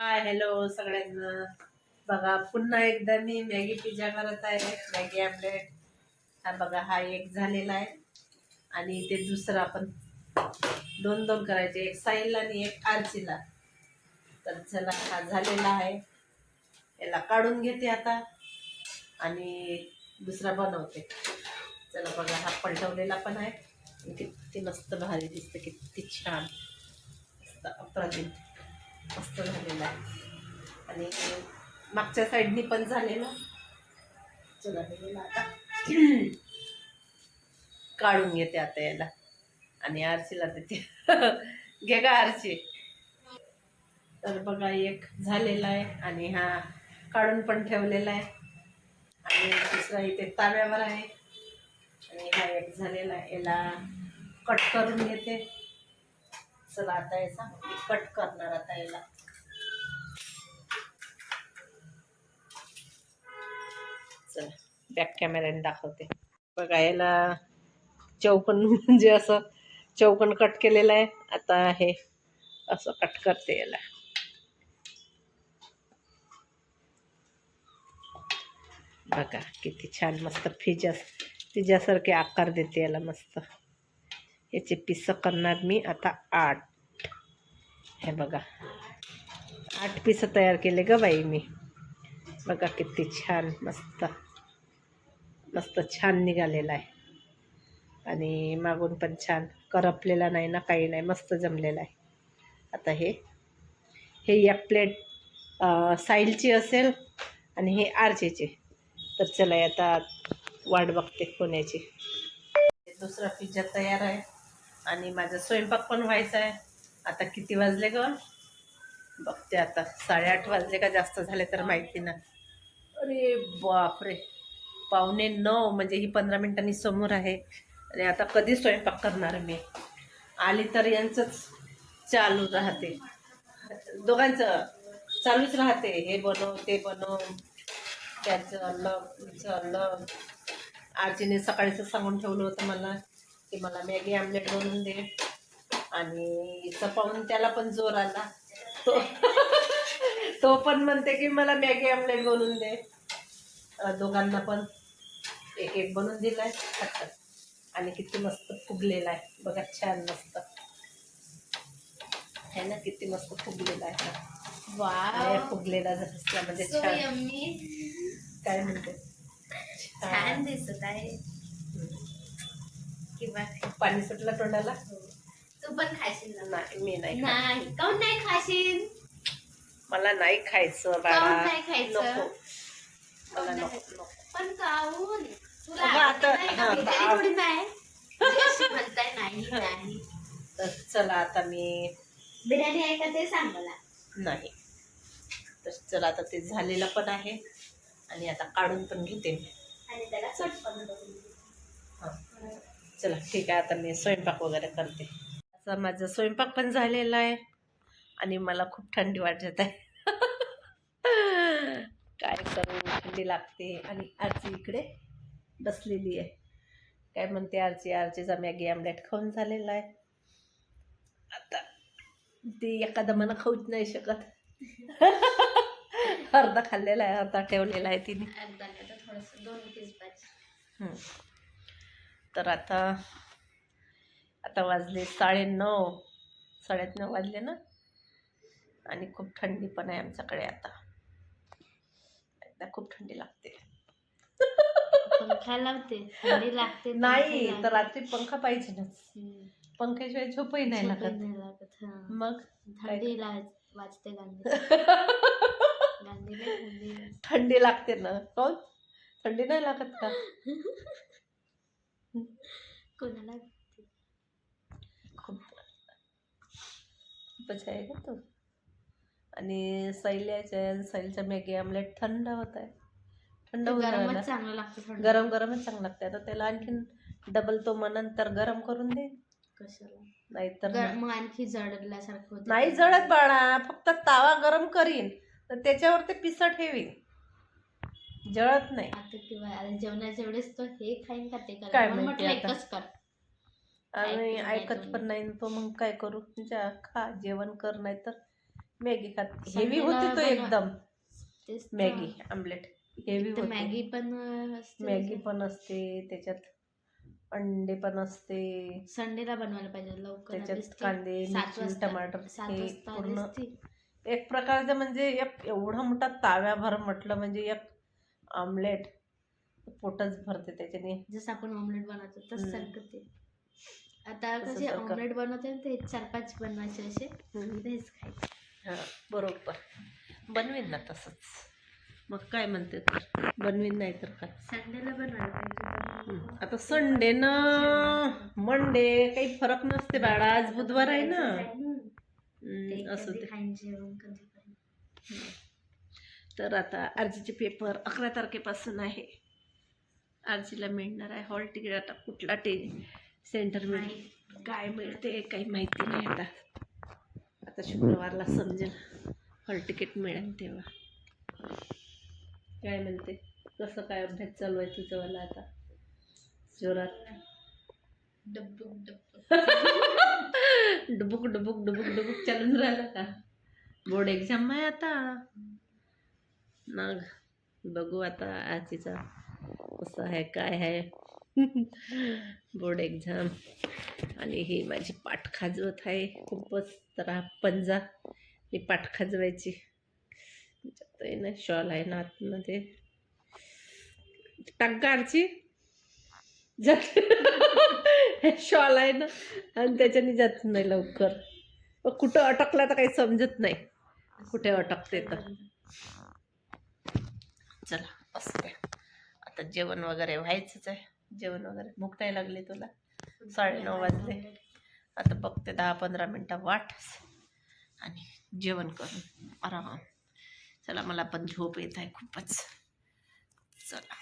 Hi hello सगळ्यांना. बघा पुन्हा एकदा मी मॅगी पिझ्झा करत आहे. Maggi omelette. हा बघा हा एक झालेला आहे. आणि ते दुसरा पण. दोन दोन करायचे एक साईलला आणि एक आरचीला तर चला हा झालेला आहे. याला काढून घेते आता. आणि दुसरा बनवते. चला बघा हा पलटवलेला पण आहे. किती मस्त भारी दिसतं किती छान. मस्त अप्रतिम. मस्त झालेला आहे. आणि मागच्या साईडनी पण झालेला. चला आता. काढून घेते आता याला. आणि आरशीला देते. घे का आरशी तर बघा एक झालेला आहे आणि हा काढून पण ठेवलेला आहे. आणि दुसरा इथे ताव्यावर आहे. आणि हा एक झालेला आहे. याला कट करून घेते. चला आता याचा मी कट करणार आता याला. चला बॅक कॅमेऱ्याने दाखवते. बघा याला चौकन म्हणजे असं चौकन कट केलेलं आहे. आता हे असं कट करते याला. बघा किती छान मस्त फिजा तिच्यासारखे आकार देते याला मस्त. याचे पिसं करणार मी आता आठ. हे बघा. आठ पिसं तयार केले ग बाई मी. बघा किती छान मस्त. मस्त छान निघालेला आहे. आणि मागून पण छान. करपलेला नाही ना काही नाही. मस्त जमलेला आहे. आता हे हे एक प्लेट साईलची असेल आणि हे आरचेचे तर चला आता वाट बघते कोण्याची दुसरा पिझ्झा तयार आहे. आणि माझा स्वयंपाक पण व्हायचा आहे. आता किती वाजले ग? बघते आता. साडेआठ वाजले का जास्त झाले तर माहिती ना अरे बापरे. पावणे नऊ म्हणजे ही पंधरा मिनिटांनी समोर आहे. आणि आता कधी स्वयंपाक करणार मी? आली तर यांचंच चालू राहते. दोघांचं चालूच राहते. हे बनव ते बनव. त्याचं अलग तिचं अलग आजीने सकाळीचं सांगून ठेवलं होतं मला. की मला मॅगी आमलेट बनवून दे. आणि हिचं पाहून त्याला पण जोर आला. तो तो पण म्हणते की मला मॅगी आमलेट बनवून दे. दोघांना पण एक एक बनवून दिलाय. आहे आणि किती मस्त फुगलेला आहे. बघा छान मस्त. आहे ना? किती मस्त फुगलेला आहे वाव. फुगलेला म्हणजे सो छान. यम्मी काय म्हणते? छान दिसत आहे. किंवा पाणी सुटलं तोंडाला? तू पण खाशील ना. नाही मी नाही खात. नाही. काऊन नाही खाशील? मला नाही खायचं बाळा. नाही खायचं? नको. मला नको नाही नको. पण काऊन तुला अगं, आवडते आता- नाही का? हा, थोडी नाही जशी म्हणताय? नाही नाही. तर चला आता मी बिर्याणी आहे का ते सांग मला. नाही. तर चला आता ते झालेलं पण आहे. आणि आता काढून पण घेते मी. आणि त्याला चट पण करून दे. हां. चला ठीक आहे आता मी स्वयंपाक वगैरे करते. आता माझा स्वयंपाक पण झालेला आहे आणि मला खूप थंडी वाटत आहे. काय करू थंडी लागते आणि आरची इकडे बसलेली आहे. काय म्हणते आरची आरचीचा मॅगी आमलेट खाऊन झालेला आहे. आता ती एखादा मला खाऊच नाही शकत. अर्धा खाल्लेला आहे अर्धा ठेवलेला आहे तिने. दोन पीस पाहिजे. तर आता आता वाजले साडेनऊ साडेनऊ वाजले ना? आणि खूप थंडी पण आहे आमच्याकडे आता. आता खूप थंडी लागते. पंखा लावते थंडी लागते नाही तर रात्री पंखा पाहिजे ना. पंख्याशिवाय झोपही नाही लागत. नाही लागत हा. मग? थंडी वाजते थंडी वाजते. थंडी लागते ना कोण थंडी नाही लागत का? कोणाला खूप खूपच आहे का तो? आणि सैल्याच्या सैलच्या मॅगी आमलेट थंड होत आहे. थंड. गरमच चांगलं लागतं गरम गरमच चांगलं लागते आता त्याला आणखीन डबल तो तर गरम करून दे. कशाला? नाहीतर मग आणखी जडल्यासारखं होतं. नाही जळत बाळा फक्त तावा गरम करीन. तर त्याच्यावर ते पिसं ठेवीन. जळत नाही. आता किंवा आता जेवणाच्या वेळेस तो हे खाईन का ते काय माहिती म्हटलं आता. एकच कर. आणि ऐकत नाही ऐकत तो. पण नाही तो मग काय करू? जा खा जेवण कर नाही तर मॅगी खात हेवी संडेला होती तो बनवा- एकदम. तेच तर. Maggi omelette. हेवी होते. मॅगी पण अं, असते मॅगी पण असते त्याच्यात अंडे पण असते. संडेला बनवायला पाहिजे लवकर त्याच्यात ती. कांदे सात मिरची वाजता. टमाटर सात हे वाजता पूर्ण ती. एक प्रकारचं म्हणजे एक एवढा मोठा ताव्याभर म्हटलं म्हणजे एक आमलेट पोटच भरते त्याच्याने. जसं आपण ऑमलेट बनवतो तसं. सारखं ते. आता तसं कसे सारखं. ऑमलेट बनवते ना ते चार पाच बनवायचे असे हम्म. तेच खायचे. हा बरोबर. बनवीन ना तसंच. मग काय म्हणते तर? बनवीन नाही तर काय? संडेला बनवायला पाहिजे. आता संडे ना मंडे काही फरक नसते बाळा. आज बुधवार आहे ना. हम्म. ते हम्म, असं कधी ते. खाईन जेवण कधी. तर आता आरजीचे पेपर अकरा तारखेपासून आहे. आरजीला मिळणार आहे. हॉल तिकीट आता कुठला टे सेंटर मिळेल काय मिळते काही माहिती नाही आता. आता शुक्रवारला समजेल. हॉल तिकीट मिळेल तेव्हा. काय म्हणते? कसं काय अभ्यास चालू आहे तुझंवाला आता? जोरात. डब्बू डब्बू डुबुक डुबुक डुबुक डुबुक चालून राहिलं का? बोर्ड एक्झाम आहे आता. मग बघू आता आजीचा कसं आहे काय आहे. बोर्ड एक्झाम आणि ही माझी पाठ खाजवत आहे. खूपच तर हा पंजा ही पाठ खाजवायची. आहे ना शॉल आहे ना आतमध्ये. टाकारची जात शॉल आहे ना. आणि त्याच्याने जात नाही लवकर. मग कुठं अटकला तर काही समजत नाही. कुठे अटकते तर. चला असते आता जेवण वगैरे व्हायचंच आहे. जेवण वगैरे भूक नाही लागली तुला. साडेनऊ वाजले. आता बघते दहा पंधरा मिनटं वाट. आणि जेवण करून आराम. चला मला पण झोप येत आहे खूपच. चला.